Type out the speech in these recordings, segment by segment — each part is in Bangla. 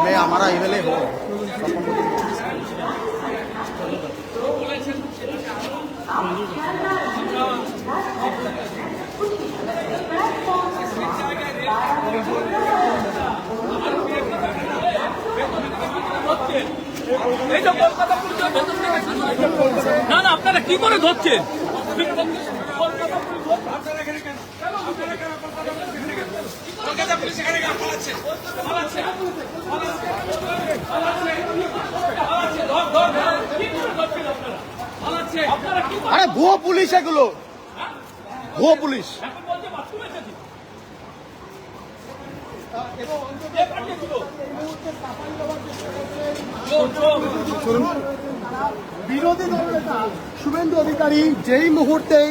मैं हमारा না না আপনারা কি করে ধরছেন? আরে ভুয়ো পুলিশ এগুলো। ভুয়ো পুলিশ। বিরোধী দলের নেতা শুভেন্দু অধিকারী যেই মুহূর্তেই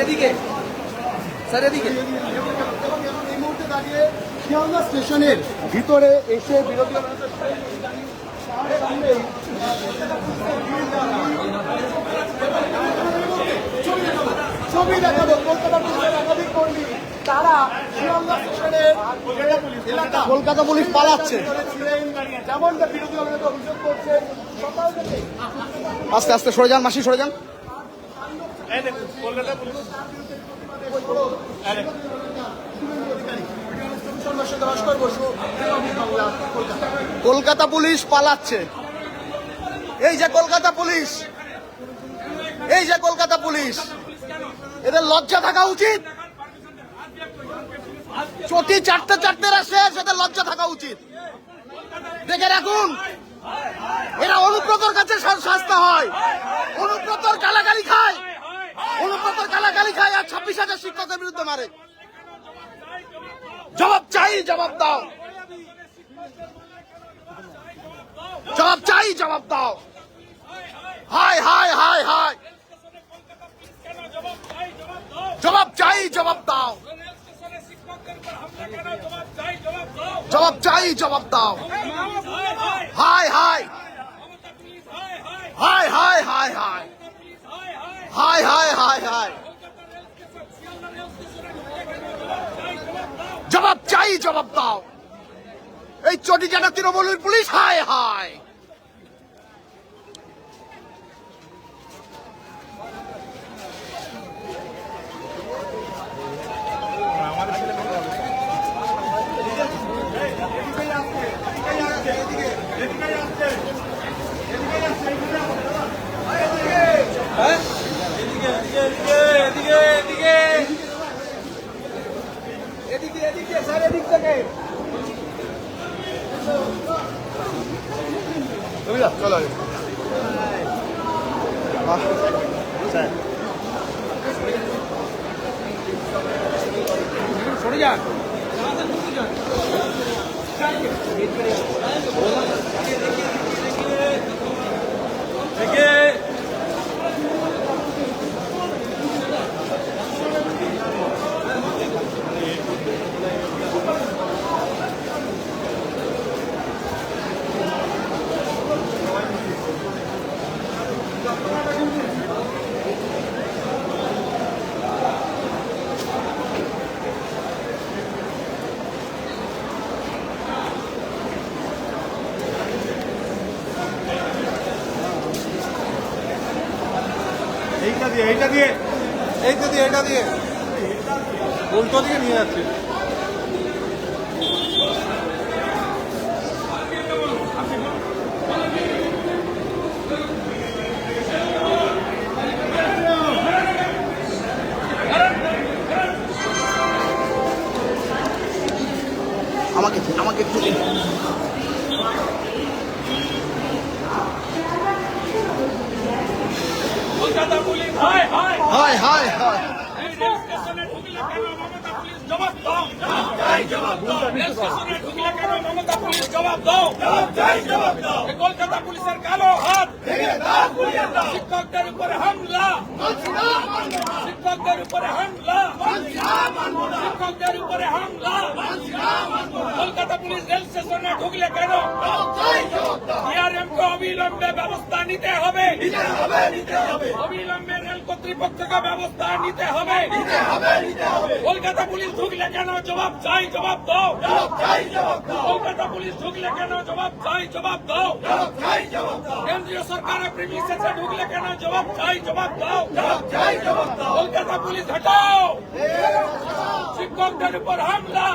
ধরবেন কি করে? এই মুহূর্তে দাঁড়িয়ে শিয়ালদা স্টেশনের ভিতরে এসে বিরোধী ছবি দেখাবো কলকাতা পুলিশের একাধিক কর্মী তারা শিয়ালদা স্টেশনের এলাকা। কলকাতা পুলিশ পালাচ্ছে। যেমনটা বিরোধী অভিযোগ করছে সকাল থেকে আস্তে আস্তে সরে যান মাসি সরে যান। কলকাতা পুলিশ পালাচ্ছে। এই যে কলকাতা পুলিশ। এই যে কলকাতা পুলিশ। এদের লজ্জা থাকা উচিত। চটি চারটে চারটে শেষ, এদের লজ্জা থাকা উচিত। দেখে রাখুন। এরা অনুব্রতর কাছে শাস্তি হয় অনুব্রতর গালাগালি খায় গালাগালি খায় আর ছাব্বিশ হাজার শিক্ষকের বিরুদ্ধে মারে। জবাব চাই, জবাব দাও। জবাব চাই, জবাব দাও। হাই হায় হায় হায়। জবাব চাই, জবাব দাও। জবাব চাই, জবাব দাও। হায় হায়। হাই হাই হাই হাই হাই হাই হাই হাই জবাব দাও। এই চটিজাটা তৃণমূলের পুলিশ হায় হায়। চলো সরে যান এইটা দিয়ে এইটা দিয়ে এইটা দিয়ে এটা দিয়ে। উল্টো দিকে নিয়ে যাচ্ছে। আমাকে আমাকে একটু কলকাতা পুলিশ হায় হায় হায় হায় হায়। এই রেল স্টেশনে ঢুকলে কেন মমতা পুলিশ? জবাব দাও চাই জবাব দাও। রেল স্টেশনে ঢুকলে কেন মমতা পুলিশ? জবাব দাও। চাই জবাব দাও। কলকাতা পুলিশের কালো হাত। ভেঙে দাও গুলিয়ে দাও। শিক্ষকদের উপরে হামলা। শিক্ষকদের উপরে হামলা। শিক্ষকদের উপরে হামলা। কলকাতা পুলিশ রেল স্টেশনে ঢুকলে কেন? ডিআরএম কে অবিলম্বে ব্যবস্থা নিতে হবে। অবিলম্বে রেল কর্তৃপক্ষকে ব্যবস্থা নিতে হবে। কলকাতা পুলিশ ঢুকলে কেন জবাব চাই জবাব দাও। কলকাতা পুলিশ ঢুকলে কেন জবাব চাই জবাব দাও। কেন্দ্রীয় সরকারের প্রিমিসেসে ঢুকলে কেন জবাব চাই জবাব দাও। কলকাতা পুলিশ হটাও। শিক্ষকদের উপর হামলা।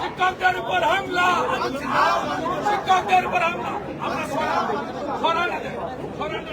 শিক্ষকদের উপর হামলা। শিক্ষকদের উপর হামলা। আমরা সরানে দেয় সরানে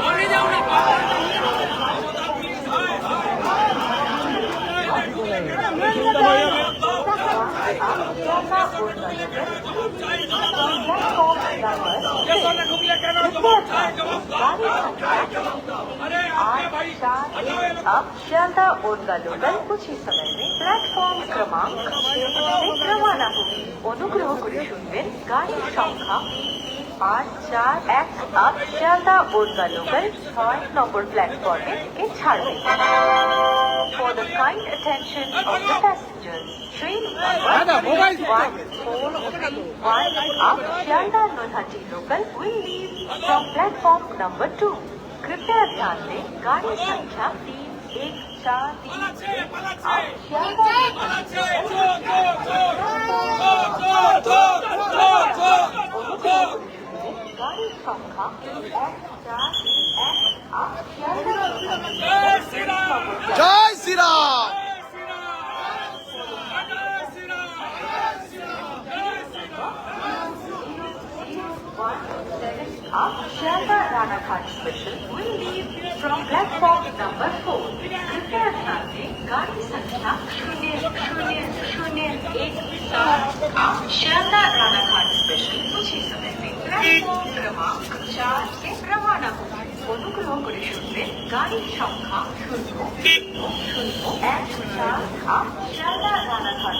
মারি যাও না शारदा ओरगा लोकल कुछ ही समय में প্ল্যাটফর্ম ক্রমাঙ্ক থেকে রওনা হবে অনুগ্রহ করে শুনবেন গাড়ির সংখ্যা পাঁচ চার এক আপ শিয়ালদা ওরগা লোকাল ছয় নম্বর প্ল্যাটফর্মে থেকে ছাড়বে For the kind attention of the passengers, train 1114 up Shialda Nulhati local will leave from platform number 2. कृपया ध्यान दें गाड़ी संख्या तीन एक चार गाड़ी संख्या एक चार Go! Our Sherpa Ranaghat special will leave from platform number 4. Prepare Sante, Gadi Sankhya, Shunya, Shunya, Shunya, 8. Our Sherpa Ranaghat special, which is platform ক্রমাঙ্ক চার এ রওনা হোক অনুগ্রহ করে শুনবেন গাড়ির সংখ্যা শূন্য শূন্য এক চার আট চালা রানাঘাট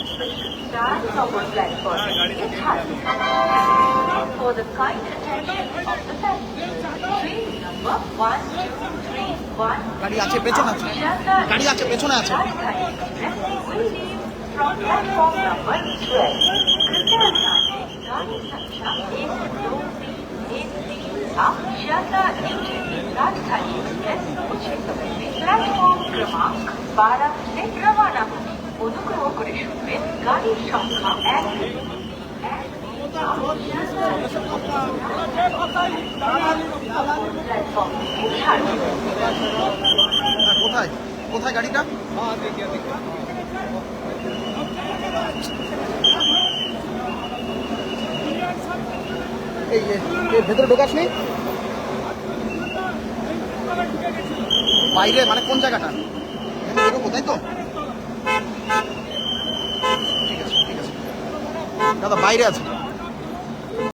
চার নম্বর প্ল্যাটফর্ম For the kindness গাড়ি আছে, পেছনে আছে। গাড়ি আছে, পেছনে আছে। राजधानी एक्सप्रेस मुझे समय में प्लेटफॉर्म क्रमांक बारह से रवाना होगी অনুগ্রহ করে শুনবেন, গাড়ির সংখ্যা এক। কোথায়? কোথায় গাড়িটা? এই ভেতরে ঢোকাস নি? বাইরে মানে কোন জায়গাটা? তাই তো? ঠিক আছে ঠিক আছে। দাদা, বাইরে আছে।